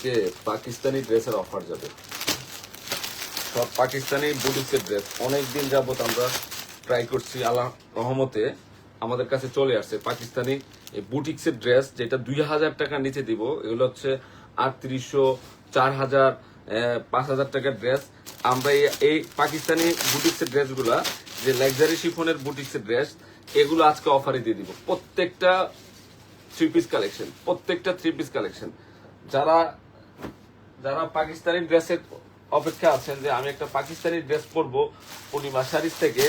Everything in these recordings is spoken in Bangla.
আজকে পাকিস্তানি ড্রেসের অফার যাবে। সব পাকিস্তানি বুটিক্সের ড্রেস অনেকদিন যাবত আমরা ট্রাই করছি আল্লাহ রহমতে আমাদের কাছে চলে আসছে পাকিস্তানি বুটিক্সের ড্রেস যেটা দুই হাজার টাকার নিচে দিব। এগুলো হচ্ছে আটত্রিশশো চার হাজার পাঁচ হাজার টাকার ড্রেস আমরা এই পাকিস্তানি বুটিক্সের ড্রেসগুলা যে লাক্সারি শিফনের বুটিক্সের ড্রেস এগুলো আজকে অফারে দিয়ে দিব। প্রত্যেকটা থ্রি পিস কালেকশন প্রত্যেকটা থ্রি পিস কালেকশন যারা যারা পাকিস্তানি ড্রেসের অপেক্ষা আছেন যে আমি একটা পাকিস্তানি ড্রেস পরব, পূর্ণিমা শাড়ির থেকে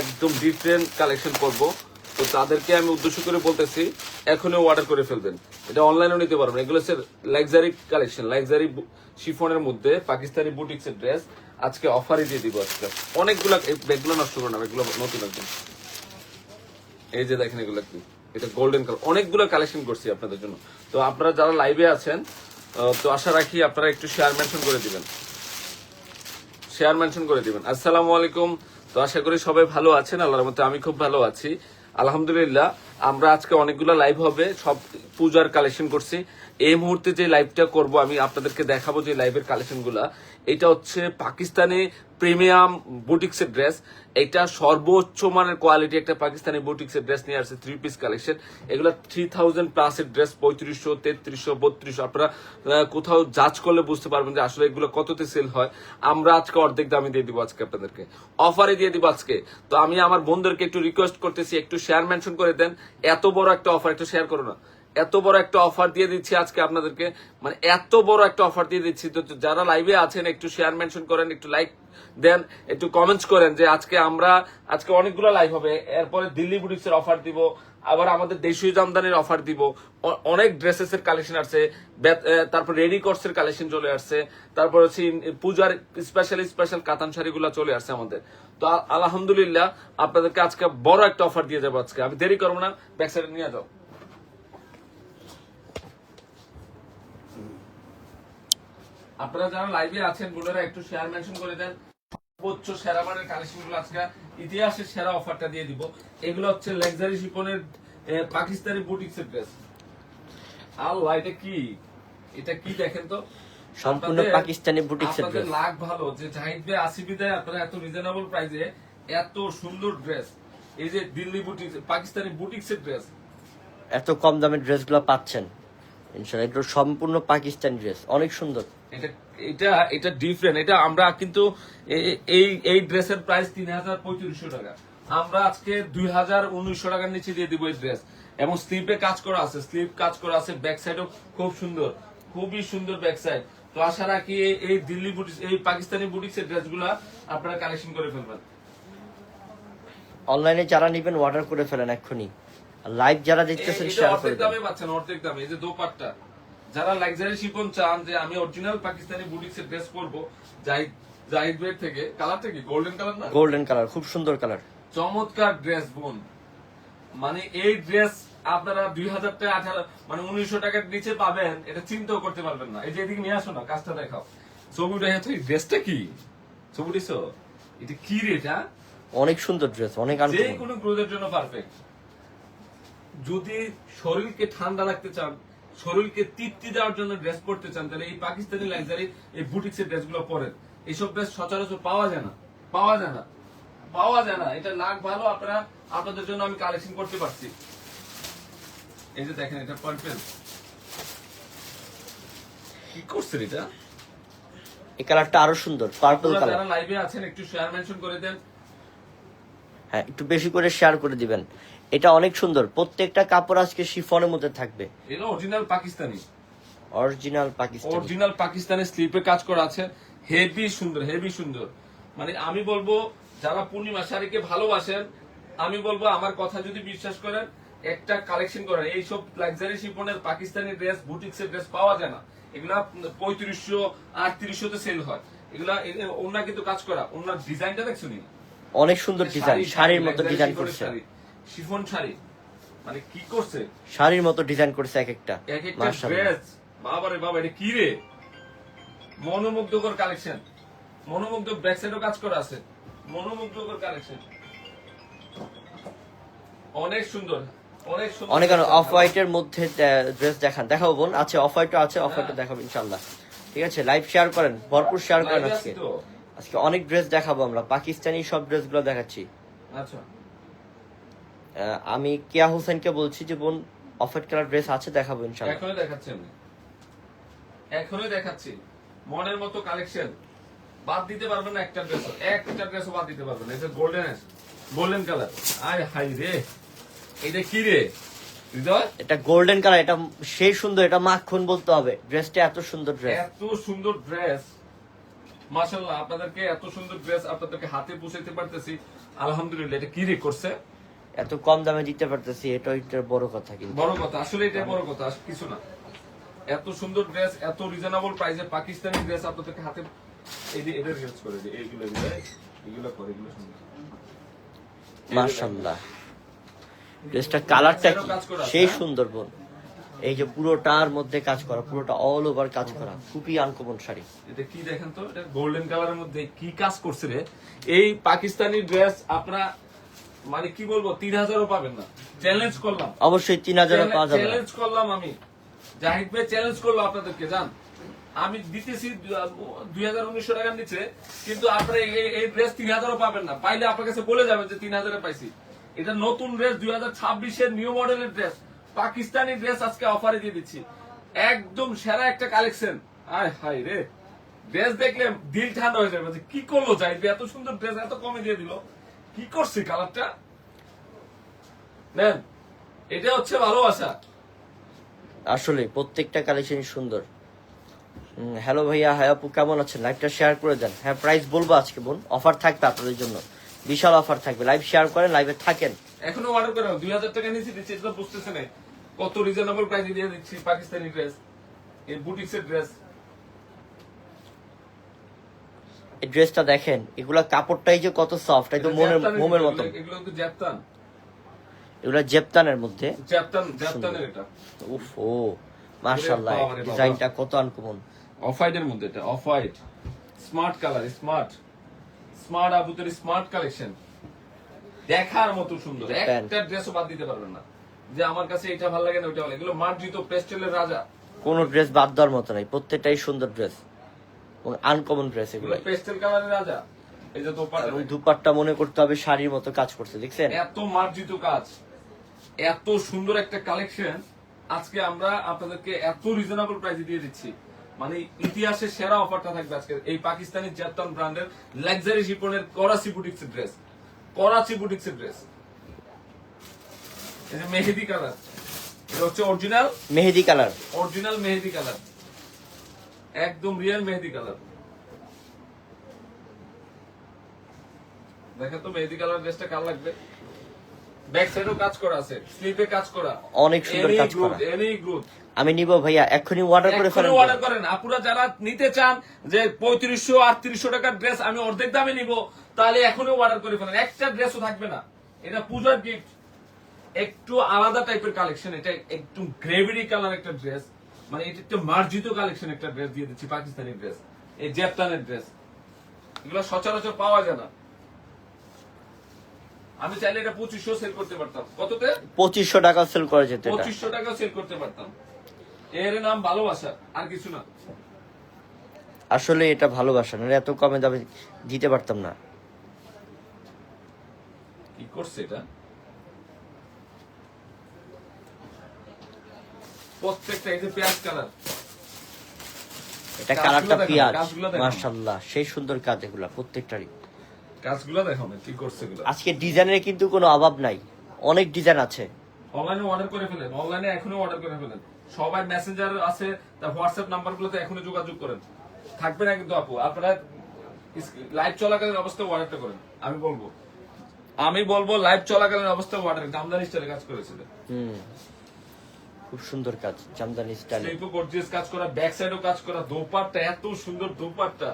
একদম ডিফারেন্ট কালেকশন করব তো তাদেরকে আমি উদ্দেশ্য করে বলতেছি, এখনই অর্ডার করে ফেলবেন। এটা অনলাইনেও নিতে পারবেন। এগুলো হচ্ছে লাক্সারি কালেকশন লাক্সারি শিফনের মধ্যে পাকিস্তানি বুটিক্স এর ড্রেস আজকে অফারই দিয়ে দিব আজকে। অনেকগুলো ব্যাগগুলো নষ্ট করো না এগুলো নতুন একদম এই যে দেখেন এগুলো কি? এটা গোল্ডেন কালার অনেকগুলো কালেকশন করছি আপনাদের জন্য। তো আপনারা যারা লাইভে আছেন তো আশা রাখি আপনারা একটু শেয়ার মেনশন করে দিবেন। শেয়ার মেনশন করে দিবেন। আসসালামু আলাইকুম। তো আশা করি সবাই ভালো আছেন, আল্লাহর মতো আমি খুব ভালো আছি। আলহামদুলিল্লাহ, আমরা আজকে অনেকগুলো লাইভ হবে, সব পূজার কালেকশন করছি। এই মুহূর্তে যে লাইভটা করব, আমি আপনাদেরকে দেখাবো যে লাইভের কালেকশনগুলা এটা হচ্ছে পাকিস্তানে প্রিমিয়াম বুটিক্সের ড্রেস এটা সর্বোচ্চ মানের কোয়ালিটি একটা পাকিস্তানি বুটিক্সের ড্রেস নিয়ে আসছে থ্রি পিস কালেকশন এগুলো থ্রি থাউজেন্ড প্লাসের ড্রেস পঁয়ত্রিশশো, তেত্রিশশো, বত্রিশশো। আপনারা কোথাও জাজ করলে বুঝতে পারবেন যে আসলে এগুলো কততে সেল হয়। আমরা আজকে অর্ধেক দামে দিয়ে দিব আজকে আপনাদেরকে। অফারে দিয়ে দিব আজকে। তো আমি আমার বন্ধুদেরকে একটু রিকোয়েস্ট করতেছি, একটু শেয়ার মেনশন করে দেন। এত বড় একটা অফার একটু শেয়ার করো না। এত বড় একটা অফার দিয়ে দিচ্ছি আজকে আপনাদেরকে। মানে এত বড় একটা অফার দিয়ে দিচ্ছি। তো যারা লাইভে আছেন, একটু শেয়ার মেনশন করেন, একটু লাইক দেন, একটু কমেন্টস করেন যে আজকে আমরা, আজকে অনেকগুলো লাইভ হবে। এরপরে দিল্লি বুটিক্স এর অফার দিব, আবার আমাদের দেশীয় জামদানির অফার দিব। অনেক ড্রেসেস এর কালেকশন আসছে। তারপর রেডি কোর্স এর কালেকশন চলে আসছে। তারপর হচ্ছে পূজার স্পেশাল স্পেশাল কাতান শাড়িগুলো চলে আসছে আমাদের। তো আলহামদুলিল্লাহ, আপনাদেরকে আজকে বড় একটা অফার দিয়ে যাব আজকে। আমি দেরি করব না ব্যাক সাইডে নিয়ে যাও। আপনারা যারা লাইভে আছেন বোনেরা একটু শেয়ার মেনশন করে দেন। সর্বোচ্চ সেরা মানের কালেকশনগুলো আজকে ইতিহাসের সেরা অফারটা দিয়ে দিব। এগুলো হচ্ছে লাক্সারি শিপনের পাকিস্তানি বুটিক্স এর ড্রেস আল্লাহ এটা কি? এটা কি দেখেন তো? সম্পূর্ণ পাকিস্তানি বুটিক্স আপনাদের ড্রেস লাখ ভালো যে জাহিদ ভাই আসিফি দেয় আপনারা এত রিজনেবল প্রাইসে এত সুন্দর ড্রেস এই যে দিল্লি বুটিক্স পাকিস্তানি বুটিক্স এর ড্রেস এত কম দামের ড্রেসগুলো পাচ্ছেন। ইনশাআল্লাহ এগুলো সম্পূর্ণ পাকিস্তানি ড্রেস অনেক সুন্দর। এটা এটা এটা ডিফারেন্ট এটা আমরা কিন্তু এই এই ড্রেসের প্রাইস তিন হাজার পঁয়ত্রিশশো টাকা। আমরা আজকে দুই হাজার উনিশশো টাকার নিচে দিয়ে দিব এই ড্রেস এবং স্লিপে কাজ করা আছে স্লিপ কাজ করা আছে ব্যাক সাইডও খুব সুন্দর খুবই সুন্দর ব্যাক সাইড তো আশা রাখি এই- দিল্লি বুটিক্স এই পাকিস্তানি বুটিক্স এর ড্রেসগুলো আপনারা কালেকশন করে ফেলবেন। অনলাইনে যারা নেবেন অর্ডার করে ফেলেন এক্ষুনি। লাইভ যারা দেখতেছেন শেয়ার করে অর্ধেক দামে পাচ্ছেন অর্ধেক দামে। এই যে দোপাট্টা। যারা লাক্সারি শিপন চান যে আমি অরিজিনাল পাকিস্তানি বুটিক্স এর ড্রেস পরবো জাহিদ জাহিদ ভাইয়ের থেকে কালারটা কি? গোল্ডেন কালার না? গোল্ডেন কালার খুব সুন্দর কালার চমৎকার ড্রেস বোন। মানে এই ড্রেস আপনারা দুই হাজার টাকা আঠারো মানে উনিশশো টাকার নিচে পাবেন এটা চিন্তাও করতে পারবেন না। এই যে এদিকে নিয়ে আসো না কাজটা দেখাও। ছবিটা হ্যাঁ এই ড্রেসটা কি? ছবি দিছো এটা কি রে এটা? অনেক সুন্দর ড্রেস অনেক যে কোনো ক্রোধের জন্য পারফেক্ট যদি শরীরকে ঠান্ডা রাখতে চান শরীরকে তৃপ্তি দেওয়ার জন্য ড্রেস পরতে চান তাহলে এই পাকিস্তানি লাক্সারি এই বুটিক্স এর ড্রেসগুলো পরেন। এইসব ড্রেস সচরাচর পাওয়া যায় না পাওয়া যায় না পাওয়া যায় না। এটা লাখ ভালো আপনারা আপনাদের জন্য আমি কালেকশন করতে পারছি। এই যে দেখেন এটা পার্পেল কি করছেন এটা? এই কালারটা আরও সুন্দর পার্পল কালার যারা লাইভে আছেন একটু শেয়ার মেনশন করে দেন। হ্যাঁ একটু বেশি করে শেয়ার করে দিবেন। এটা অনেক সুন্দর। প্রত্যেকটা কাপড় আজকে শিফনের মধ্যে থাকবে। এটা original Pakistani. Original Pakistani. Original পাকিস্তানের স্লিপে কাজ করা আছে। হেভি সুন্দর হেভি সুন্দর। মানে আমি বলব যারা পূর্ণিমা শাড়িকে ভালোবাসেন আমি বলব আমার কথা যদি বিশ্বাস করেন একটা কালেকশন করেন। এইসব লাক্সারি শিপনের পাকিস্তানি ড্রেস বুটিক্স এর ড্রেস পাওয়া যায় না। এগুলা পঁয়ত্রিশশো আটত্রিশশো তে সেল হয়। এগুলা ওনার কিন্তু কাজ করা। ওনার ডিজাইনটা দেখছ অনেক সুন্দর ডিজাইন শাড়ির মতো ডিজাইন করছে। শাড়ি, শিফন শাড়ি। মানে কি করছে? শাড়ির মতো ডিজাইন করছে এক একটা এক একটা ড্রেস বাবা রে বাবা এটা কি রে? মনোমুগ্ধকর কালেকশন মনোমুগ্ধ ব্যাক সাইডও কাজ করা আছে। মনোমুগ্ধকর কালেকশন অনেক সুন্দর। অনেক অফ হোয়াইটের মধ্যে ড্রেস দেখান। দেখাবো বোন। আছে অফ হোয়াইটও আছে অফ হোয়াইটও দেখাবো ইনশাল্লাহ ঠিক আছে? লাইভ শেয়ার করেন। ভরপুর শেয়ার করেন আজকে। আজকে অনেক ড্রেস দেখাবো আমরা। পাকিস্তানি সব ড্রেসগুলো দেখাচ্ছি। আচ্ছা। আমি কিয়া হোসেনকে বলছি যে বোন অফ হোয়াইট কালার ড্রেস আছে দেখাবো ইনশাল্লাহ এখনই দেখাচ্ছি আমি। এখনই দেখাচ্ছি। মনের মতো কালেকশন বাদ দিতে পারবেন না একটা ড্রেস একটা ড্রেসও বাদ দিতে পারবেন এটা গোল্ডেন আছে গোল্ডেন কালার আয় হাই রে। এটা কি রে? এটা গোল্ডেন কালার এটা সেই সুন্দর এটা মাখন বলতে হবে। ড্রেসটা এত সুন্দর ড্রেস এত সুন্দর ড্রেস মাশাল্লাহ আপনাদেরকে এত সুন্দর ড্রেস আপনাদেরকে হাতে পৌঁছাইতে পারতেছি। আলহামদুলিল্লাহ এটা কি রে করছে এত কম দামে দিতে পারতেছি এটা এটার বড় কথা কিন্তু। বড় কথা আসলে এটা বড় কথা কিছু না। এত সুন্দর ড্রেস এত রিজনেবল প্রাইসে পাকিস্তানি ড্রেস আপনাদেরকে হাতে এই যে এদের রিলস করে দিই এইগুলো এগুলো করে এগুলো সুন্দর। মার্শাল্লাহ ড্রেসটা কালারটা কি? সেই হ্যাঁ? সুন্দর বোন এই যে পুরোটার মধ্যে কাজ করা পুরোটা অল ওভার কাজ করা খুবই আনকমন শাড়ি। এটা কি দেখেন তো? এটা গোল্ডেন কালারের মধ্যে কি কাজ করছে রে? এই পাকিস্তানি ড্রেস আপনারা মানে কি বলব তিন হাজারও পাবেন না। চ্যালেঞ্জ করলাম। অবশ্যই তিন হাজারে পাওয়া যাবে। চ্যালেঞ্জ করলাম আমি। জাহিদ ভাই চ্যালেঞ্জ করল আপনাদেরকে জান? আমি দিতেছি দুই হাজার উনিশশো টাকার নিচে কিন্তু আপনারা এই- ড্রেস তিন হাজারও পাবেন না। পাইলে আপনার কাছে বলে যাবেন যে তিন হাজারে পাইছি। এটা নতুন ড্রেস দুই হাজার ছাব্বিশের নিউ মডেলের ড্রেস পাকিস্তানি ড্রেস আজকে অফারে দিয়ে দিচ্ছি। একদম সেরা একটা কালেকশন আয় হাই রে। ড্রেস দেখলে দিল ঠান্ডা হয়ে যাবে। কি করল ভাই? এত সুন্দর ড্রেস এত কমে দিয়ে দিল। কি করছে কালারটা নেন এটা হচ্ছে ভালোবাসা। আসলে প্রত্যেকটা কালেকশন সুন্দর। হ্যালো ভাইয়া হ্যাঁ আপু কেমন আছেন? লাইভটা শেয়ার করে দেন। হ্যাঁ প্রাইস বলব আজকে বোন। অফার থাকবে আপনাদের জন্য। বিশাল অফার থাকবে। লাইভ শেয়ার করেন লাইভে থাকেন। এখনও অর্ডার করে দুই হাজার টাকা নিয়েছি দিচ্ছি এটা বুঝতেছে না কত রিজনেবল প্রাইসে দিয়ে দিচ্ছি পাকিস্তানি ড্রেস এই বুটিক্সের ড্রেস এই ড্রেসটা দেখেন এগুলা কাপড়টাই যে কত সফট একদম মনের মোমের মতো এগুলো কিন্তু জ্যাপতান? এগুলা জেপতানের মধ্যে। জ্যাপতান জ্যাপতানের এটা। উফ ও বাবা। ডিজাইনটা কত আনকমন। অফ হোয়াইটের মধ্যে এটা off white smart colour smart. Smart আবুতের smart collection. দেখার মতো সুন্দর। একটা ড্রেসও বাদ দিতে পারবেন না। যে আমার কাছে এটা ভালো লাগে না ওটা ভালো। এগুলো মার্জিত পেস্টেলের রাজা। কোন ড্রেস বাদ দেওয়ার মতো নাই প্রত্যেকটাই সুন্দর ড্রেস। এবং আনকমন ড্রেস এগুলো। পেস্টেল কালারের রাজা। এই যে দোপাট্টা। এবং দুপাট্টা মনে করতে হবে শাড়ির মতো কাজ করছে দেখছেন? এত মার্জিত কাজ এত সুন্দর একটা কালেকশন আজকে আমরা আপনাদেরকে এত রিজনেবল প্রাইসে দিয়ে দিচ্ছি। মানে ইতিহাসের সেরা অফারটা থাকবে আজকে। এই পাকিস্তানি জ্যাপটন ব্র্যান্ডের luxury শিপনের Karachi boutiques dress Karachi boutiques dress এই যে মেহেদি কালার এটা হচ্ছে original mehndi colour original mehndi colour একদম রিয়েল মেহেদি কালার দেখেন তো মেহেদি কালার ড্রেসটা কার লাগবে? ব্যাক সাইডেও কাজ করা আছে স্লিপে কাজ করা। অনেক সুন্দর কাজ করা। এনি গ্রোথ আমি নিব ভাইয়া এক্ষুনি অর্ডার করে ফেলেন অর্ডার করেন। আপুরা যারা নিতে চান যে পঁয়ত্রিশশো আটত্রিশশো টাকার ড্রেস আমি অর্ধেক দামে নিব তাহলে এখনই অর্ডার করে ফেলেন। একটা ড্রেসও থাকবে না। এটা পূজার গিফট একটু আলাদা টাইপের কালেকশন এটা একটু গ্রেভিরি কালার একটা ড্রেস মানে এটা একটু মার্জিত কালেকশন একটা ড্রেস দিয়ে দিচ্ছি পাকিস্তানি ড্রেস এই জেপতানের ড্রেস এগুলো সচরাচর পাওয়া যায় না। আমি চাইলে এটা পঁচিশশো সেল করতে পারতাম। কততে? পঁচিশশো টাকা সেল করে যেত পঁচিশশো টাকা সেল করতে পারতাম। এর নাম ভালোবাসা আর কিছু না। আসলে এটা ভালোবাসা না এত কমে দামে দিতে পারতাম না। কি করছে এটা? প্রত্যেকটা এই যে পেঁয়াজ কালার। এটা কালারটা পেঁয়াজ। মার্শাল্লাহ সেই সুন্দর কাজ এগুলা প্রত্যেকটারই। কাজগুলো দেখো কি করছে এগুলো। আজকে ডিজাইনের কিন্তু কোনো অভাব নাই অনেক ডিজাইন আছে। অনলাইনে অর্ডার করে ফেলেন অনলাইনে এখনই অর্ডার করে ফেলেন। সবাই মেসেঞ্জার আছে তার হোয়াটসঅ্যাপ নাম্বার গুলোতে এখনই যোগাযোগ করেন। থাকবে না কিন্তু আপু আপনারা লাইভ চলাকালীন অবস্থায় অর্ডারটা করেন আমি বলব। আমি বলব লাইভ চলাকালীন অবস্থায় অর্ডার দামদানি স্টাইলে কাজ করেছিলেন। হুম। খুব সুন্দর কাজ জামদানি স্টাইলে স্লিপও গর্জিয়াস কাজ করা ব্যাক সাইডও কাজ করা দোপাট্টা এত সুন্দর দোপাট্টা।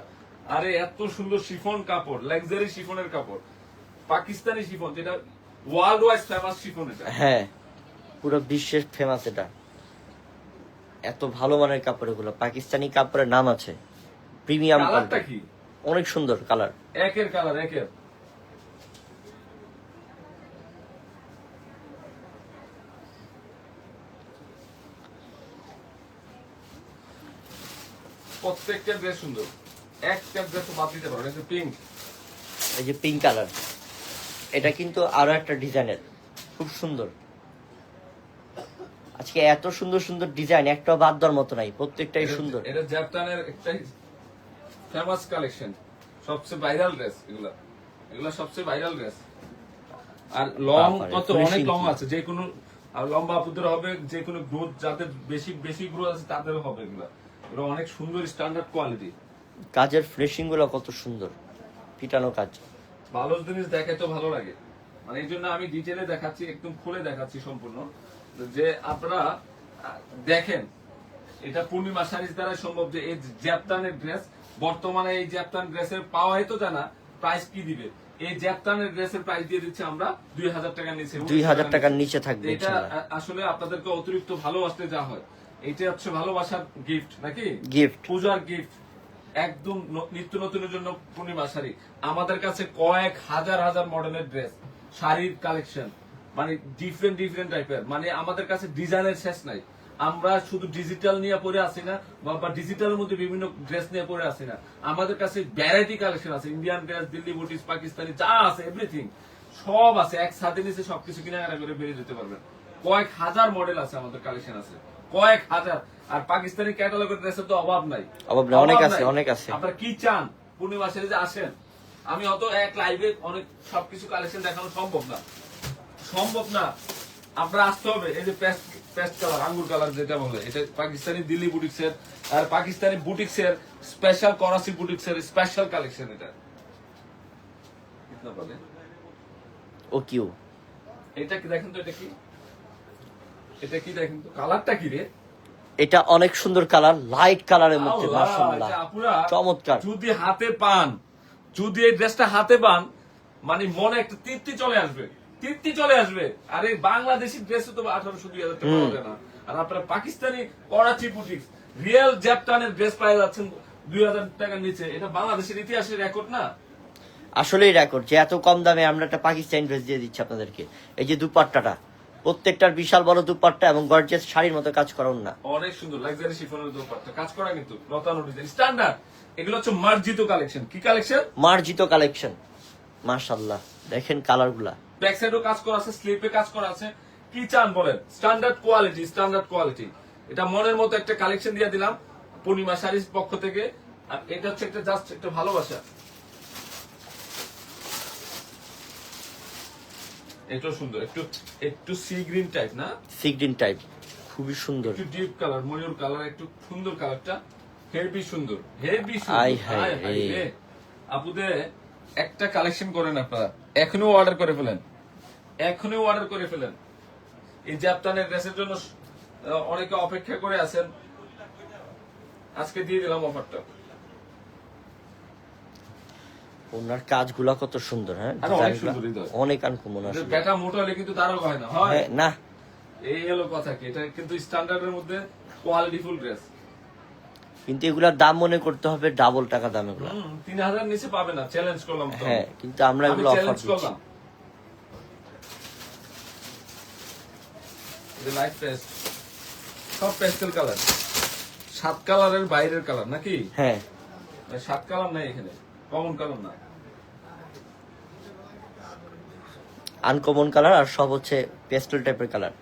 আরে এত সুন্দর শিফন কাপড় লাক্সারি শিফনের কাপড়। পাকিস্তানি শিফন যেটা ওয়ার্ল্ড ওয়াইড ফেমাস শিফন এটা। হ্যাঁ পুরো বিশ্বের ফেমাস এটা। এত ভালো মানের কাপড় এগুলো পাকিস্তানি কাপড়ের নাম আছে প্রিমিয়াম কালারটা কি? অনেক সুন্দর কালার একের কালার একের। প্রত্যেকটা ড্রেস সুন্দর। একটা ড্রেস বাদ দিতে পারো এটা পিঙ্ক এই যে পিঙ্ক কালার এটা কিন্তু আরও একটা ডিজাইনের খুব সুন্দর। আজকে এত সুন্দর সুন্দর ডিজাইন একটা বাদ দেওয়ার মতো নাই প্রত্যেকটাই সুন্দর। এটা জ্যাপটানের একটা ফেমাস কালেকশন সবচেয়ে ভাইরাল ড্রেস এগুলা। এগুলা সবচেয়ে ভাইরাল ড্রেস আর লং কত অনেক লং আছে যে কোনো আর লম্বা আপুদের হবে যে কোনো গ্রোথ যাদের বেশি বেশি গ্রোথ আছে তাদের হবে এগুলা। এগুলো অনেক সুন্দর স্ট্যান্ডার্ড কোয়ালিটি কাজের ফিনিশিংগুলো কত সুন্দর। পিটানো কাজ। ভালো জিনিস দেখে তো ভালো লাগে। মানে এই জন্য আমি ডিটেলে দেখাচ্ছি একদম খুলে দেখাচ্ছি সম্পূর্ণ। যে আপনারা দেখেন এটা পূর্ণিমা শাড়ির দ্বারা সম্ভব যে এই জ্যাপতানের ড্রেস বর্তমানে এই জ্যাপতান ড্রেসের পাওয়াই তো জানা প্রাইস কি দিবে? এই জ্যাপতানের ড্রেসের প্রাইস দিয়ে দিচ্ছে আমরা দুই হাজার টাকার নিচে। দুই হাজার টাকার নিচে থাকবে এটা আসলে আপনাদেরকে অতিরিক্ত ভালোবাসতে যা হয়। হচ্ছে ভালোবাসার গিফট নাকি? গিফট পূজার গিফট একদম নিত্য নতুনের জন্য পূর্ণিমা শাড়ি। আমাদের কাছে কয়েক হাজার হাজার মডেলের ড্রেস শাড়ির কালেকশন মানে ডিফারেন্ট ডিফারেন্ট টাইপের মানে আমাদের কাছে ডিজাইনের শেষ নাই। আমরা শুধু ডিজিটাল নিয়ে পরে আসি না বা ডিজিটালের মধ্যে বিভিন্ন ড্রেস নিয়ে পরে আসি না। আমাদের কাছে ভ্যারাইটি কালেকশন আছে। Indian dress Delhi boutiques Pakistani যা আছে এভরিথিং সব আছে। এক সাথে নিচে সবকিছু কেনাকাটা করে বেরিয়ে যেতে পারবেন। কয়েক হাজার মডেল আছে আমাদের কালেকশন আছে। কয়েক হাজার। আর পাকিস্তানি ক্যাটালগের ড্রেসের তো অভাব নাই। অভাব নাই, অনেক আছে, অনেক আছে। আপনারা কি চান? পূর্ণিমা যে আসেন আমি হয়তো এক লাইভে অনেক সবকিছু কালেকশন দেখানো সম্ভব না। সম্ভব না। আপনারা আসতে হবে। এই যে পেস্ট পেস্ট কালার আঙ্গুর কালার যেটা বলে এটা পাকিস্তানি দিল্লি বুটিক্সের আর পাকিস্তানি বুটিক্সের স্পেশাল করাচি বুটিক্সের স্পেশাল কালেকশন এটা। ও কিউ। এটা কি দেখেন তো এটা কি? এটা কি দেখেন তো? কালারটা কি রে? এটা অনেক সুন্দর কালার লাইট কালারের মধ্যে মাশাআল্লাহ। চমৎকার। যদি হাতে পান যদি এই ড্রেসটা হাতে পান মানে মনে একটা তৃপ্তি চলে আসবে। তৃপ্তি চলে আসবে। আর এই বাংলাদেশি ড্রেস তো আঠারোশো দুই হাজার টাকা পাওয়া না। আর আপনারা পাকিস্তানি করাচি বুটিক্স রিয়েল জ্যাপটানের ড্রেস পাই যাচ্ছেন দুই হাজার টাকার নিচে। এটা বাংলাদেশের ইতিহাসের রেকর্ড না? আসলেই রেকর্ড। যে এত কম দামে আমরা একটা পাকিস্তানি ড্রেস দিয়ে দিচ্ছি আপনাদেরকে। এই যে দুপাট্টাটা প্রত্যেকটার বিশাল বড় দুপাট্টা এবং গর্জিয়াস শাড়ির মতো কাজ করান না অনেক সুন্দর লাক্সারি শিফনের দোপাট্টা। কাজ করা কিন্তু লতানো ডিজাইন স্ট্যান্ডার্ড এগুলো হচ্ছে মার্জিত কালেকশন কি কালেকশন মার্জিত কালেকশন মাশাআল্লাহ। দেখেন কালারগুলা ব্যাক সাইডও কাজ করা আছে স্লিপে কাজ করা আছে। কি চান বলেন? স্ট্যান্ডার্ড কোয়ালিটি স্ট্যান্ডার্ড কোয়ালিটি এটা মনের মতো একটা কালেকশন দিয়ে দিলাম পূর্ণিমা শাড়ির পক্ষ থেকে। আর এটা হচ্ছে একটা জাস্ট একটা ভালোবাসা। এটাও সুন্দর একটু একটু সি গ্রিন টাইপ না? সিগ্রিন টাইপ খুবই সুন্দর। একটু ডিপ কালার ময়ূর কালার একটু সুন্দর কালারটা হেভি সুন্দর হেভি সুন্দর। আয় হায় রে। আপুদের একটা কালেকশন করেন আপনারা। এখনও অর্ডার করে ফেলেন। এখনও অর্ডার করে ফেলেন। এই জাপতানের ড্রেসের জন্য অনেকে অপেক্ষা করে আছেন। আজকে দিয়ে দিলাম অফারটা ওনার কাজগুলা কত সুন্দর হ্যাঁ? অনেক হৃদয়। অনেক আনকমন আসলে। বেটা মোটা হলে কিন্তু তারও হয় না হয়? হ্যাঁ, না। এই হলো কথা কি এটা কিন্তু স্ট্যান্ডার্ডের মধ্যে কোয়ালিটিফুল ড্রেস। কিন্তু এগুলার দাম মনে করতে হবে ডাবল টাকা দাম এগুলা। তিন হাজার নিচে পাবে না চ্যালেঞ্জ করলাম তো। হ্যাঁ কিন্তু আমরা আমি এগুলো অফার দিচ্ছি লাইট পেস্ট সব পেস্টেল কালার সাত কালারের বাইরের কালার নাকি? হ্যাঁ। সাত কালার নাই এখানে। কমন কালার না। আনকমন কালার আর সব হচ্ছে পেস্টেল টাইপের কালার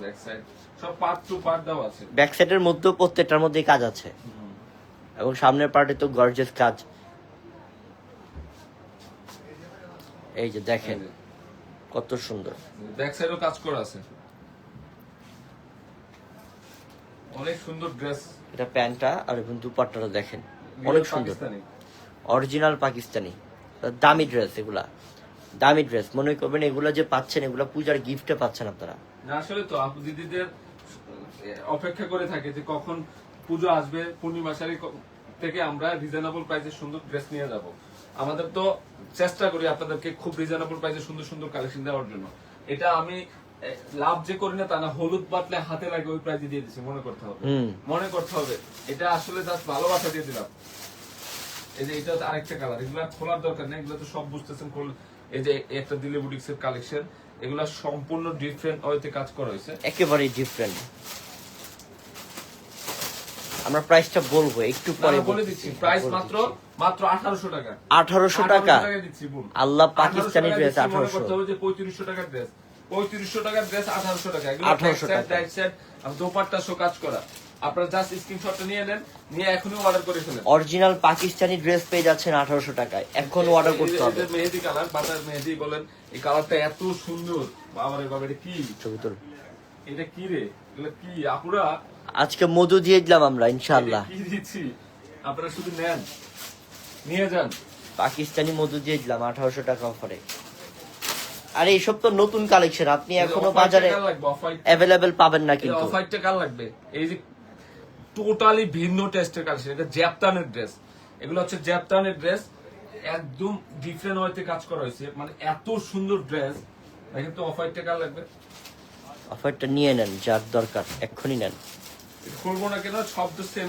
ব্যাক সাইড সব পার্ট টু পার্ট দেওয়া আছে। ব্যাক সাইডের মধ্যেও প্রত্যেকটার মধ্যেই কাজ আছে। এবং সামনের পার্টে তো গর্জেস কাজ। এই যে দেখেন কত সুন্দর। ব্যাক সাইডও কাজ করা আছে। অনেক সুন্দর ড্রেস এটা প্যান্টটা আর এবং দুপাট্টাটা দেখেন। অনেক সুন্দর। অরিজিনাল পাকিস্তানি। দামি ড্রেস এগুলা। দামি ড্রেস মনে করবেন এগুলা যে পাচ্ছেন এগুলা পূজার গিফটে পাচ্ছেন আপনারা। আসলে তো আপু দিদিদের অপেক্ষা করে থাকে যে কখন পুজো আসবে পূর্ণিমা শাড়ি থেকে আমরা রিজনেবল প্রাইসে সুন্দর ড্রেস নিয়ে যাব। আমাদের তো চেষ্টা করি আপনাদেরকে খুব রিজনেবল প্রাইসে সুন্দর সুন্দর কালেকশন দেওয়ার জন্য। এটা আমি লাভ যে করি না তা না হলুদ বাটলে হাতে লাগে ওই প্রাইজে দিয়ে দিচ্ছি মনে করতে হবে। মনে করতে হবে এটা আসলে জাস্ট ভালোবাসা দিয়ে দিলাম। এই যে এটা আরেকটা কালার এগুলো খোলার দরকার নেই এগুলো তো সব বুঝতেছেন এই যে একটা দিলে বুটিক্স এর কালেকশন এগুলা সম্পূর্ণ ডিফারেন্ট ওয়েতে কাজ করা হয়েছে। একেবারেই ডিফারেন্ট আমরা প্রাইসটা বলব একটু পরে বলে দিচ্ছি প্রাইস মাত্র মাত্র আঠারোশো টাকা। আঠারোশো টাকা। দিচ্ছি বোন আল্লাহ পাকিস্তানি 1800 ড্রেস টাকা দিচ্ছি, মনে আঠারোশো। করতে হবে যে পঁয়ত্রিশশো টাকার ড্রেস পঁয়ত্রিশশো টাকার ড্রেস আঠারোশো টাকা। 1800 ব্যাক টাকা। দোপাট্টা শো কাজ করা। আপনারা জাস্ট স্ক্রিনশটটা নিয়ে নেন নিয়ে এখনই অর্ডার করে ফেলেন। অরিজিনাল পাকিস্তানি ড্রেস পেয়ে যাচ্ছেন আঠারোশো টাকায়। এখন অর্ডার করতে হবে। মেহেদি কালার বাটার মেহেদি বলেন এই কালারটা এত সুন্দর। বাবারে বাবা এটা কি? ছবি তোল। এটা কি রে? এগুলো কি? আপুরা? আজকে মধু দিয়ে দিলাম আমরা ইনশাল্লাহ কি দিচ্ছি? আপনারা শুধু নেন। নিয়ে যান। পাকিস্তানি মধু দিয়ে দিলাম আঠারোশো টাকা অফারে আর এইসব তো নতুন কালেকশন আপনি এখনও বাজারে অ্যাভেলেবেল পাবেন না কিন্তু। অফারটা কার লাগবে? এই যে টোটালি ভিন্ন টেস্টের কালেকশন এটা জ্যাপতানের ড্রেস এগুলো হচ্ছে জ্যাপতানের ড্রেস একদম ডিফারেন্ট ওয়েতে কাজ করা হয়েছে। মানে এত সুন্দর ড্রেস দেখেন তো অফারটা কার লাগবে? অফারটা নিয়ে নেন যার দরকার এক্ষুনি নেন। খুলবো না কেন? সব তো সেম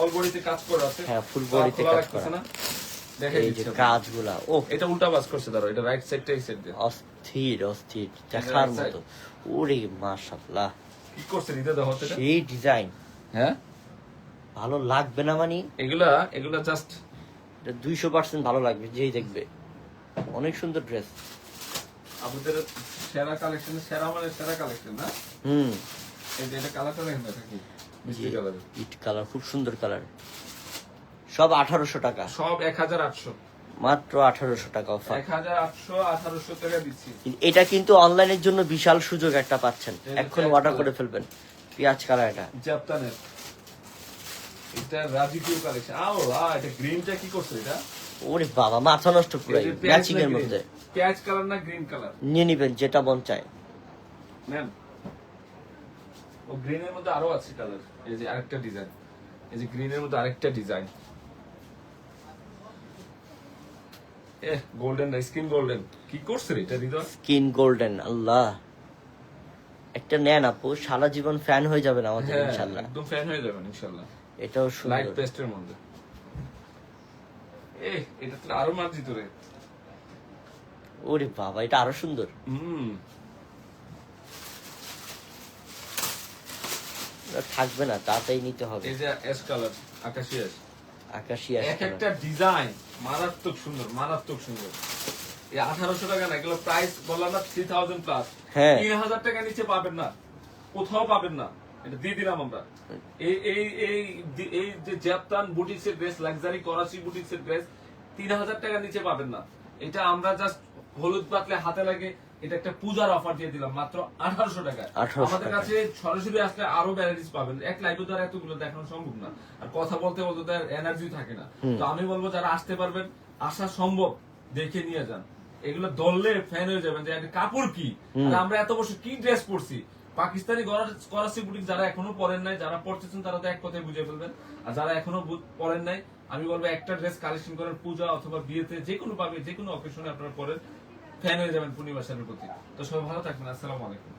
অল বডিতে কাজ করা আছে। হ্যাঁ, full body তে খোলা কাজ করা। না। দেখে এই যে কাজগুলা ও এটা উল্টা বাস করছে দাঁড়ো এটা রাইট সাইডটা এই সাইড দিয়ে। অস্থির অস্থির দেখার মতো। ওরে মাশাল্লাহ কি করছে দিতে দাও এটা? সেই ডিজাইন হ্যাঁ? ভালো লাগবে না মানে? এগুলা এগুলা জাস্ট দুইশো পার্সেন্ট ভালো লাগবে যেই দেখবে। অনেক সুন্দর ড্রেস আমাদের সেরা কালেকশন সেরা মানে সেরা কালেকশন না? হুম। এটা কালারটা দেখেন না এটা কি? মিষ্টি কালার ইট কালার খুব সুন্দর কালার সব আঠারোশো টাকা। সব এক হাজার আটশো। মাত্র আঠারোশো টাকা অফার এক হাজার আটশো আঠারোশো টাকা দিচ্ছি। এটা কিন্তু অনলাইনের জন্য বিশাল সুযোগ একটা পাচ্ছেন। এখন অর্ডার করে ফেলবেন। পেঁয়াজ কালার এটা। জাপানের। এটা রাজকীয় কালেকশন আও এটা গ্রিনটা কি করছে এটা? ওরে বাবা মাথা নষ্ট পেঁয়াজ ম্যাচিং এর মধ্যে। পেঁয়াজ কালার না গ্রিন কালার? নিয়ে নিবেন যেটা মন চায়। নেন। ও গ্রিনের মধ্যে আরও আছে কালার এই যে আরেকটা ডিজাইন এই যে গ্রিনের মধ্যে আরেকটা ডিজাইন এ গোল্ডেন স্কিন গোল্ডেন কি করছে রে এটা হৃদয়? স্কিন গোল্ডেন আল্লাহ। একটা নেন আপু সারা জীবন ফ্যান হয়ে যাবেন আমাদের ইনশাল্লাহ। একদম ফ্যান হয়ে যাবেন ইনশাআল্লাহ এটাও লাইট সুন্দর পেস্টের মধ্যে। এ এটা তো আরও মার্জিত রে। ওরে বাবা এটা আরও সুন্দর। হুম। থাকবে না তাড়াতাড়ি নিতে হবে। এই যে এস কালার আকাশি এস আকাশি এক একটা ডিজাইন মারাত্মক সুন্দর মারাত্মক সুন্দর। এই আঠারোশো টাকা না এগুলো প্রাইস বললাম না থ্রি থাউজেন্ড প্লাস হ্যাঁ। তিন হাজার টাকা নিচে পাবেন না কোথাও পাবেন না। এটা দিয়ে দিলাম আমরা। এই এই এই এই যে জ্যাপতান বুটিক্স এর ড্রেস লাক্সারি করাচি বুটিক্স এর ড্রেস তিন হাজার টাকা নিচে পাবেন না। এটা আমরা জাস্ট হলুদ পাতলে হাতে লাগে এটা একটা পূজার অফার দিয়ে দিলাম মাত্র আঠারোশো টাকা আমাদের কাছে সরাসরি আসলে আরও ভ্যারাইটিস পাবেন। এক লাইভে দ্বারা এতগুলো দেখানো সম্ভব না। আর কথা বলতে বলতে তার এনার্জি থাকে না। তো আমি বলব যারা আসতে পারবেন আসা সম্ভব দেখে নিয়ে যান। এগুলো দললে ফ্যান হয়ে যাবেন যে কাপড় কি? আমরা এত বছর কি ড্রেস পরছি? পাকিস্তানি করাচি বুটিক যারা এখনও পরেন নাই যারা পড়তেছেন তারা তো এক কথায় বুঝে ফেলবেন। আর যারা এখনও পরেন নাই আমি বলব একটা ড্রেস কালেকশন করেন পূজা অথবা বিয়েতে যে কোনো পাবে যে কোনো অকেশনে আপনারা পরেন। ফ্যান হয়ে যাবেন পূর্ণিমা সেনের প্রতি তো সবাই ভালো থাকবেন আসসালামু আলাইকুম।